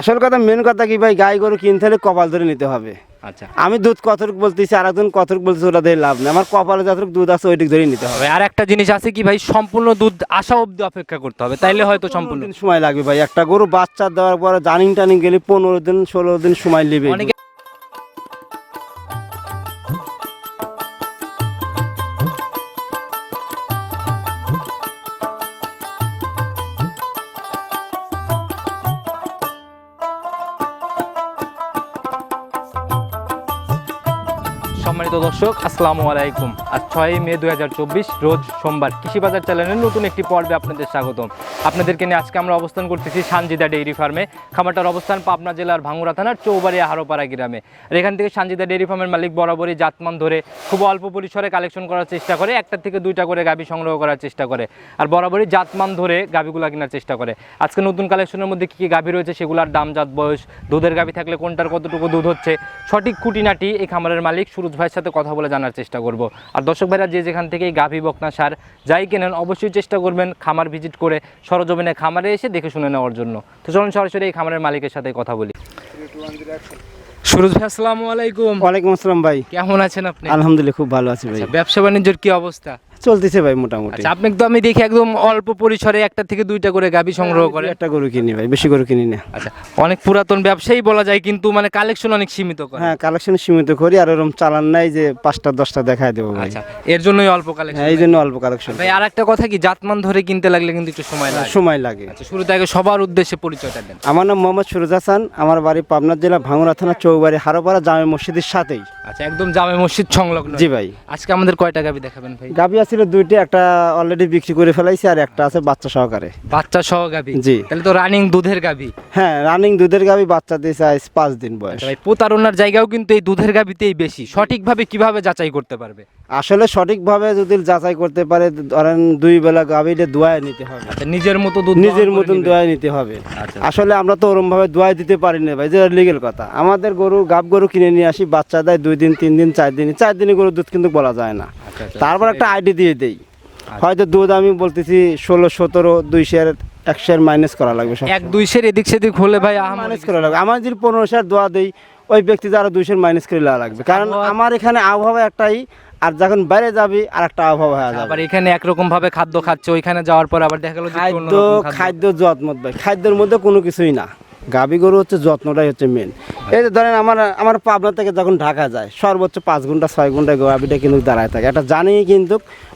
আসল কথা মেন কথা কি ভাই গাই গরু কিনতে হলে কপাল ধরে নিতে হবে। আচ্ছা। আমি দুধ কতটুক বলতেছি আর একজন কতটুক বলতেছি ওটা দিয়ে লাভ নেই। আমার কপালে যতটুকু দুধ আছে ওইটুক ধরেই নিতে হবে। আর একটা জিনিস আছে কি ভাই সম্পূর্ণ দুধ আসা অব্দি অপেক্ষা করতে হবে তাইলে হয়তো সম্পূর্ণ সময় লাগবে ভাই। একটা গরু বাচ্চা দেওয়ার পরে জানিং টানিং গেলে পনেরো দিন ষোলো দিন সময় নেবে। সম্মানিত দর্শক, আসসালামু আলাইকুম। আজ ছয়ই মে দু হাজার চব্বিশ, রোজ সোমবার কৃষি বাজার চ্যানেলের নতুন একটি পর্বে আপনাদের স্বাগতম। আপনাদেরকে নিয়ে আজকে আমরা অবস্থান করতেছি সানজিদা ডেইরি ফার্মে। খামারটার অবস্থান পাবনা জেলার ভাঙ্গুড়া থানার চৌবাড়িয়া হারোপাড়া গ্রামে। আর এখান থেকে সানজিদা ডেইরি ফার্মের মালিক বরাবরই জাতমান ধরে খুব অল্প পরিসরে কালেকশন করার চেষ্টা করে, একটা থেকে দুইটা করে গাভী সংগ্রহ করার চেষ্টা করে। আর বরাবরই জাতমান ধরে গাভীগুলো কেনার চেষ্টা করে। আজকে নতুন কালেকশনের মধ্যে কী কী গাভী রয়েছে সেগুলোর দাম, জাত, বয়স, দুধের গাভী থাকলে কোনটার কতটুকু দুধ হচ্ছে, সঠিক খুঁটিনাটি এই খামারের মালিক সুরজ ভাইয়ের সাথে কথা বলে জানার চেষ্টা করব। আর দর্শক ভাইরা যে যেখান থেকে এই গাভী বকনা সার যাই কেনেন অবশ্যই চেষ্টা করবেন খামার ভিজিট করে সরজমিনে খামারে এসে দেখে শুনে নেওয়ার জন্য। তো চলুন সরাসরি এই খামারের মালিকের সাথে কথা বলি। সুরজ ভাই আসসালামু আলাইকুম। ওয়ালাইকুম আসসালাম ভাই। কেমন আছেন আপনি? আলহামদুলিল্লাহ খুব ভালো আছি ভাই। আচ্ছা, ব্যবসা বাণিজ্যের কি অবস্থা? চলতেছে ভাই মোটামুটি। আচ্ছা আপনাকে তো আমি দেখি একদম অল্প পরিসরে একটা থেকে দুইটা করে গাভী সংগ্রহ করে। একটা গরু কিনি ভাই বেশি গরু কিনি না। আচ্ছা অনেক পুরাতন ব্যবসায়ী বলা যায় কিন্তু মানে কালেকশন অনেক সীমিত করে। হ্যাঁ কালেকশন সীমিত করি আর ওরকম চালান নাই যে পাঁচটা দশটা দেখায় দেবো ভাই। আচ্ছা এর জন্যই অল্প কালেকশন হ্যাঁ এই জন্য অল্প কালেকশন ভাই আর একটা কথা কি জাতমান ধরে কিনতে লাগলে কিন্তু একটু সময় লাগে। সময় লাগে। আচ্ছা শুরুতে আগে সবার উদ্দেশ্যে পরিচয়টা দেন। আমার নাম মোহাম্মদ সুরজ হাসান আমার বাড়ি পাবনা জেলা ভাঙুরা থানা চৌবাড়ি হারোপাড়া জামে মসজিদের সাথেই। আচ্ছা একদম জামে মসজিদ সংলগ্ন। জি ভাই। আজকে আমাদের কয়টা গাবি দেখাবেন ভাই? গাভি আছিল দুইটি একটা অলরেডি বিক্রি করে ফেলাইছি আর একটা আছে বাচ্চা সহকারে। বাচ্চা সহ গাবি? জি। তাহলে তো রানিং দুধের গাবি? হ্যাঁ রানিং দুধের গাবি বাচ্চা দিয়েছে আজ পাঁচ দিন বয়স। আচ্ছা ভাই প্রতারণার জায়গাও কিন্তু এই দুধের গাবিতেই বেশি। সঠিকভাবে কীভাবে যাচাই করতে পারবে? আসলে সঠিকভাবে যদি যাচাই করতে পারে ধরেন দুই বেলা গাভিলে দোয়ায় নিতে হবে। আচ্ছা নিজের মতো নিজের মতন। দোয়ায় নিতে হবে। আচ্ছা। আসলে আমরা তো ওরম ভাবে দোয়াই দিতে পারি না ভাই যেটা লিগেল কথা। আমাদের গরু গাব গরু কিনে নিয়ে আসি বাচ্চা দেয় দুই দিন তিন দিন চার দিন। চার দিনে গরু দুধ কিন্তু বলা যায় না। আচ্ছা তারপর একটা আইডি দিয়ে দেই। হয়তো দুধ আমি বলতেছি ষোলো সতেরো দুই শেয়ার এক শেয়ার মাইনাস করা লাগবে এক দুই সের এদিক সেদিক হলে ভাই মাইনাস করা লাগবে। আমার যদি পনেরো শেয়ার দোয়া দেই ওই ব্যক্তি দ্বারা দুই শেয়ার মাইনাস করে লাগবে। কারণ আমার এখানে আবহাওয়া একটাই আর যখন বাইরে যাবি আর একটা আবহাওয়া হয়ে যাবে। আবার এখানে একরকম ভাবে খাদ্য খাচ্ছে ওইখানে যাওয়ার পর আবার দেখা গেল খাদ্য খাদ্য। যত্ন ভাই খাদ্যের মধ্যে কোনো কিছুই না। গাভী গরু হচ্ছে যত্নটাই হচ্ছে মেন এই যে ধরেন আমার আমার পাবনা থেকে যখন ঢাকা যায় সর্বোচ্চ পাঁচ ঘণ্টা ছয় ঘণ্টা গাভীটা কিন্তু দাঁড়ায় থাকে। এটা জানি কিন্তু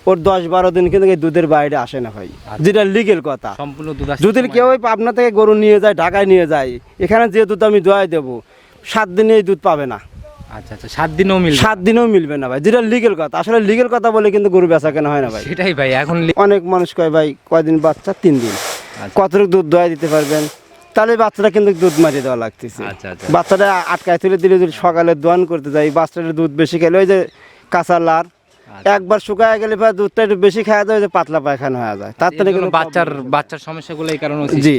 ওর দশ বারো দিন কিন্তু এই দুধের বাইরে আসে না ভাই। যেটা লিগেল কথা। সম্পূর্ণ দুধ যদি কেউ ওই পাবনা থেকে গরু নিয়ে যায় ঢাকায় নিয়ে যায় এখানে যে দুধ আমি দোয়াই দেবো সাত দিনে এই দুধ পাবে না। আচ্ছা আচ্ছা সাত দিনও মিলবে? সাত দিনেও মিলবে না ভাই যেটা লিগেল কথা। আসলে লিগেল কথা বলে কিন্তু গরু বেচা কেনা হয় না ভাই। সেটাই ভাই এখন অনেক মানুষ কয় ভাই কয়দিন বাচ্চা? তিন দিন। আচ্ছা। কতটুকু দুধ দোয়া দিতে পারবেন? তাহলে বাচ্চাটা কিন্তু দুধ দেওয়া লাগতেছে। বাচ্চাটা আটকায় তুলে দিলে যদি সকালে দোয়ান করতে যাই বাচ্চাটার দুধ বেশি খেলে ওই যে কাঁচা লার। একবার শুকায় গেলে পরে দুধটা একটু বেশি খাওয়া যায় পাতলা পায়খানা হয়ে যায়। তার থেকে বাচ্চার বাচ্চার সমস্যাগুলো এই কারণে জি।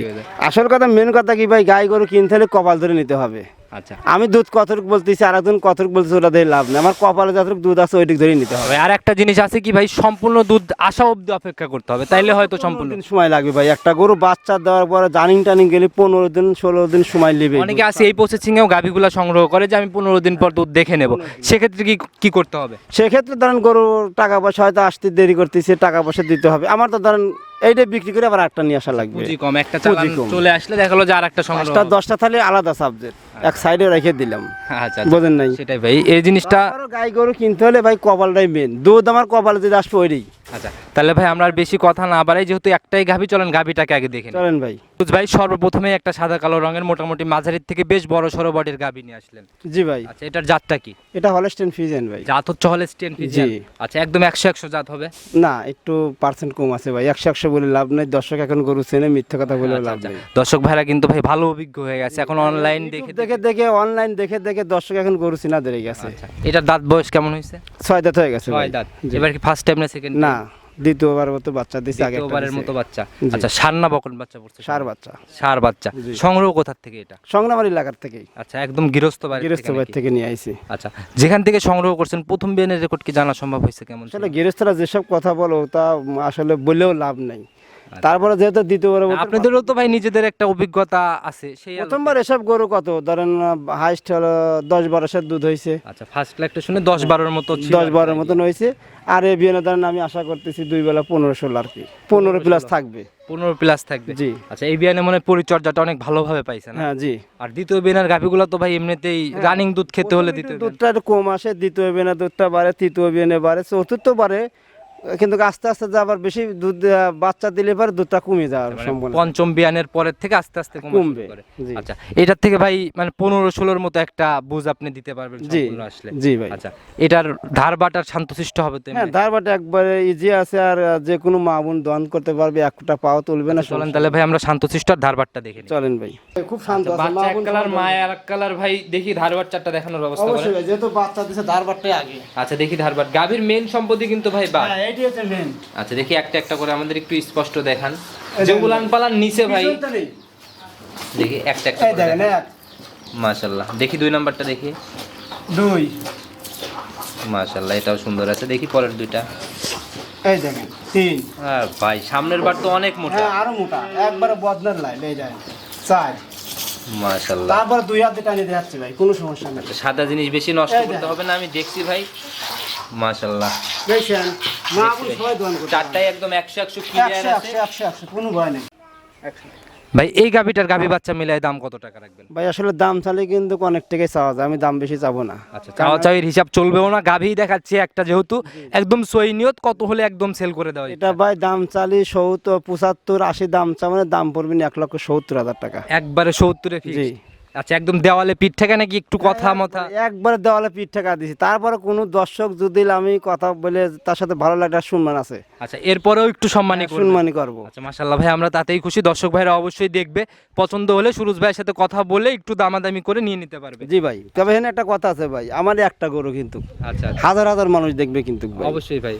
আসল কথা মেন কথা কি ভাই গাই গরু কিনতে হলে কপাল ধরে নিতে হবে। আচ্ছা। আমি দুধ কতটুকু বলতেছি আর একজন কতটুকু বলতেছি ওটা দিয়ে লাভ নেই। আমার কপালে যতটুকু দুধ আছে ওইটুকু ধরেই নিতে হবে। আর একটা জিনিস আছে কি ভাই সম্পূর্ণ দুধ আসা অবধি অপেক্ষা করতে হবে তাইলে হয়তো সম্পূর্ণ। দিন সময় লাগবে ভাই? একটা গরু বাচ্চা দেওয়ার পরে জানিং টানিং গেলে পনেরো দিন ষোলো দিন সময় নেবে। অনেকে আছে এই প্রসেসিং এও গাভিগুলা সংগ্রহ করে যে আমি পনেরো দিন পর দুধ দেখে নেব। সেক্ষেত্রে কি কি করতে হবে? সেক্ষেত্রে ধরেন গরু টাকা পয়সা হয়তো আসতে দেরি করতেছে টাকা পয়সা দিতে হবে। আমার তো ধরেন এইটা বিক্রি করে আবার একটা নিয়ে আসা লাগবে। পুঁজি কম একটা চালান চলে আসলে দেখা গেল যে আরেকটা সংগ্রহ পাঁচটা। দশটা তাহলে আলাদা সাবজেক্ট এক সাইডে রেখে দিলাম। আচ্ছা আচ্ছা। বোঝেন নাই? সেটাই ভাই এই জিনিসটা গাই গরু কিনতে হলে ভাই কপালটাই মেন দুধ আমার কপালে যদি আসবে ওইটাই। আচ্ছা তাহলে ভাই আমরা আর বেশি কথা না বাড়াই যেহেতু একটাই গাভি চলেন গাভিটাকে আগে দেখে নিই। চলেন ভাই। সুজ ভাই সর্বপ্রথমে একটা সাদা কালো রঙের মোটামুটি মাঝারির থেকে বেশ বড় সড়ো বডির গাভি নিয়ে আসলেন। জি ভাই। আচ্ছা এটার জাতটা কি? এটা হলস্টেন ফিজেন ভাই। জাত হচ্ছে হলে স্টেন ফিজিয়ান। আচ্ছা একদম একশো একশো জাত হবে? না একটু পার্সেন্ট কম আছে ভাই। একশো একশো বলে লাভ নেই। দর্শক এখন গরু চেনে মিথ্যা কথা বলে আচ্ছা, লাভ আচ্ছা। নেই। দর্শক ভাইরা কিন্তু ভাই ভালো অভিজ্ঞ হয়ে গেছে। এখন অনলাইন দেখে দেখে দেখে অনলাইন দেখে দেখে দর্শক এখন গরু চিনা ধরে গেছে। আচ্ছা এটার দাঁত বয়স কেমন হয়েছে? ছয় দাঁত হয়ে গেছে। ছয় দাঁত। এবার কি ফার্স্ট টাইম না সেকেন্ড না দ্বিতীয়বার মতো বাচ্চা দিছে আগে দ্বিতীয়বারের মতো বাচ্চা। আচ্ছা সার না বকন বাচ্চা পড়ছে সার বাচ্চা। সার বাচ্চা। সংগ্রহ কোথা থেকে এটা? সংগ্রামার এলাকার থেকেই। আচ্ছা একদম গৃহস্থ বাড়ি গৃহস্থ বাড়ি থেকে নিয়ে আইছি। আচ্ছা যেখান থেকে সংগ্রহ করছেন প্রথম বিয়ানের রেকর্ড কি জানা সম্ভব হয়েছে কেমন? আসলে গৃহস্থরা যেসব কথা বলো তা আসলে বলেও লাভ নেই। তারপরে যেহেতু দ্বিতীয়বার আপনাদেরও তো ভাই নিজেদের একটা অভিজ্ঞতা আছে সেই প্রথমবার এসব গরু কত? ধরেন হাইস্ট হলো দশ বারোশের দুধ হয়েছে আচ্ছা ফার্স্ট লাখটা শুনে দশ বারোর মতো দশ বারোর মতন হয়েছে আর এই বিয়ে ধরেন আমি আশা করতেছি দুই বেলা পনেরো ষোলো আর কি। পনেরো প্লাস থাকবে। পনেরো প্লাস থাকবে। জি। আচ্ছা এই বিয়ানে মনে হয় পরিচর্যাটা অনেক ভালোভাবে পাইছে না? হ্যাঁ জি। আর দ্বিতীয় বিয়ানের গাভিগুলো তো ভাই এমনিতেই রানিং দুধ খেতে হলে দ্বিতীয় দুধটা কম আসে দ্বিতীয় বিয়ে দুধটা বাড়ে তৃতীয় বিয়ে বাড়ে চতুর্থ বাড়ে কিন্তু আস্তে আস্তে আবার বেশি দুধ বাচ্চা দিলে পরে দুধটা কমে যাওয়ার সম্ভাবনা। পঞ্চম বিয়ানের পরের থেকে আস্তে আস্তে কমবে। আচ্ছা এটার থেকে ভাই মানে পনেরো ষোলোর মতো একটা বুঝ আপনি দিতে পারবেন জি আসলে। জি ভাই। আচ্ছা এটার ধার বাটার শান্তশিষ্ট হবে তো হ্যাঁ এমনি? ধারবাটা একবারে ইজি আছে আর যে কোনো মা বোন দন করতে পারবে একটা পাও তুলবে না চলেন তাহলে ভাই আমরা শান্তশিষ্ট আর ধার বাটটা দেখে চলেন ভাই। খুব শান্ত আছে বাচ্চা এক কালার মা এক কালার ভাই দেখি ধার বাচ্চাটা দেখানোর ব্যবস্থা করে। অবশ্যই যেহেতু বাচ্চা দিছে ধারবারটাই আগে। আচ্ছা দেখি ধার বাট গাভীর মেন সম্পত্তি কিন্তু ভাই বা হচ্ছে আচ্ছা দেখি একটা একটা করে আমাদের একটু স্পষ্ট দেখান। যে উলান পালান নিচে ভাই। দেখি একটা একটা দেখেন মাশাল্লাহ। দেখি দুই নাম্বারটা দেখি। দুই। মাশাল্লাহ এটাও সুন্দর আছে। দেখি পরের দুইটা। এই দেখেন তিন। আর ভাই সামনের বার তো অনেক মোটা। হ্যাঁ আরও মোটা। একবারে বদনার লাইন এই দেখেন চার। মাশাল্লাহ। তারপরে দুই হাতে দেখাচ্ছি ভাই কোনো সমস্যা নেই। আচ্ছা, সাদা জিনিস বেশি নষ্ট করতে হবে না আমি দেখছি ভাই। মাশাল্লাহ দেখছেন মা সবাই দোয়ান করতে চারটাই একদম একশো একশো একশো ক্লিয়ার আছে। একশো একশো একশো কোনো ভয় নেই। ভাই এই বাচ্চা মিলাই দাম কত টাকা রাখবেন? ভাই আসলে দাম চালে কিন্তু অনেক টাকাই চাওয়া যায় আমি দাম বেশি চাবো না। আচ্ছা চাওয়া চাওয়ির হিসাব চলবেও না। গাভি দেখাচ্ছে একটা যেহেতু একদম সই নিয়ত কত হলে একদম সেল করে দেওয়া এটা ভাই দাম চালি সত্তর পঁচাত্তর আশি দাম চা মানে দাম পড়বে না এক লক্ষ সত্তর হাজার টাকা। একবারে সত্তরে ফিক্স আচ্ছা একদম দেওয়ালে পিঠ থেকে নাকি একটু কথা মথা? একবারে দেওয়ালে পিঠ টাকা দিছি। তারপরে কোনো দর্শক যদি আমি কথা বলে তার সাথে ভালো লাগা সম্মান আছে আচ্ছা এরপরেও একটু সম্মানী করবেন। সম্মানই করব। আচ্ছা মাশাল্লাহ ভাই আমরা তাতেই খুশি। দর্শক ভাইরা অবশ্যই দেখবে। পছন্দ হলে সুরজ ভাইয়ের সাথে কথা বলে একটু দামাদামি করে নিয়ে নিতে পারবে। জি ভাই তবে এখানে একটা কথা আছে ভাই আমার একটা গরু কিন্তু। আচ্ছা আচ্ছা। হাজার হাজার মানুষ দেখবে কিন্তু ভাই। অবশ্যই ভাই।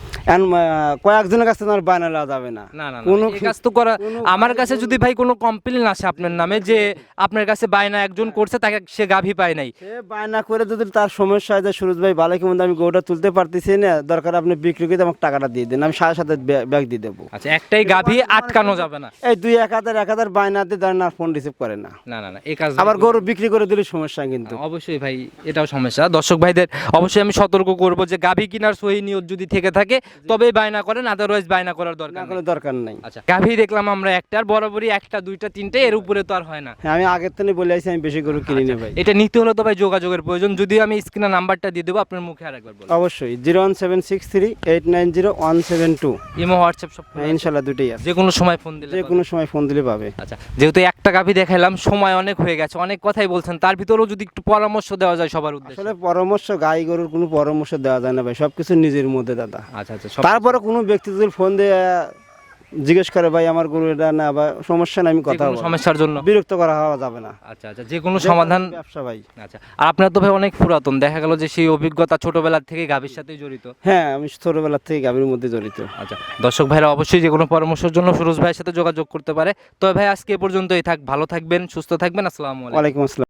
কয়েকজনের কাছে তোমার বায়না যাবে না। না না না কোনো কাজ তো করা আমার কাছে যদি ভাই কোনো কমপ্লেন আসে আপনার নামে যে আপনার কাছে বায়না একজন করছে তাকে সে গাভী পায় নাই। সে বায়না করে যদি তার সমস্যা হয় যে সুরজ ভাই ভালো কেমন আমি গরুটা তুলতে পারতেছি না দরকার আপনি বিক্রি করে আমাকে টাকাটা দিয়ে দিন আমি সাথে সাথে ব্যাগ দিয়ে দেবো। আচ্ছা একটাই গাভী আটকানো যাবে না। এই দুই এক হাজার এক হাজার বায়না দিয়ে ধরেন আর ফোন রিসিভ করে না। না না না এই কাজ আবার গরু বিক্রি করে দিলে সমস্যা কিন্তু। অবশ্যই ভাই এটাও সমস্যা। দর্শক ভাইদের অবশ্যই আমি সতর্ক করব যে গাভী কিনার সহি নিয়ত যদি থেকে থাকে তবেই বায়না করেন আদারওয়াইজ বায়না করার দরকার কোনো দরকার নাই। আচ্ছা গাভী দেখলাম আমরা একটা আর বরাবরই একটা দুইটা তিনটে এর উপরে তো আর হয় না। হ্যাঁ আমি আগের থেকে বলে আসি আমি বেশি গরু কিনি না ভাই। এটা নিতে হলে তো ভাই যোগাযোগের প্রয়োজন। যদি আমি স্ক্রিনে নাম্বারটা দিয়ে দেবো আপনার মুখে অবশ্যই zero one seven six three eight nine zero one seven two. Imo WhatsApp সব হ্যাঁ? ইনশাল্লাহ দুটোই আছে। যে কোনো সময় ফোন দিলে যে কোনো সময় ফোন দিলে পাবে। আচ্ছা যেহেতু একটা গাভী দেখাইলাম সময় অনেক হয়ে গেছে অনেক কথাই বলছেন তার ভিতরেও যদি একটু পরামর্শ দেওয়া যায় সবার উদ্দেশ্যে। আসলে পরামর্শ গাই গরুর কোনো পরামর্শ দেওয়া যায় না ভাই সব কিছু নিজের মধ্যে দাদা। আচ্ছা আচ্ছা তারপরে কোনো ব্যক্তি যদি ফোন দিয়ে জিজ্ঞেস করে ভাই আমার গরু এটা না বা সমস্যা না আমি কথা বলব। সমস্যার জন্য? বিরক্ত করা হওয়া যাবে না। আচ্ছা আচ্ছা যে কোনো সমাধান ব্যবসা ভাই। আচ্ছা আর আপনার তো ভাই অনেক পুরাতন। দেখা গেল যে সেই অভিজ্ঞতা ছোটবেলা থেকে গাভীর সাথেই জড়িত। হ্যাঁ আমি ছোটবেলা থেকে গাভীর মধ্যে জড়িত। আচ্ছা দর্শক ভাইরা অবশ্যই যে কোনো পরামর্শের জন্য সুরজ ভাইয়ের সাথে যোগাযোগ করতে পারে। তবে ভাই আজকে এ পর্যন্তই থাক। ভালো থাকবেন সুস্থ থাকবেন। আসসালামু আলাইকুম। আসসালাম।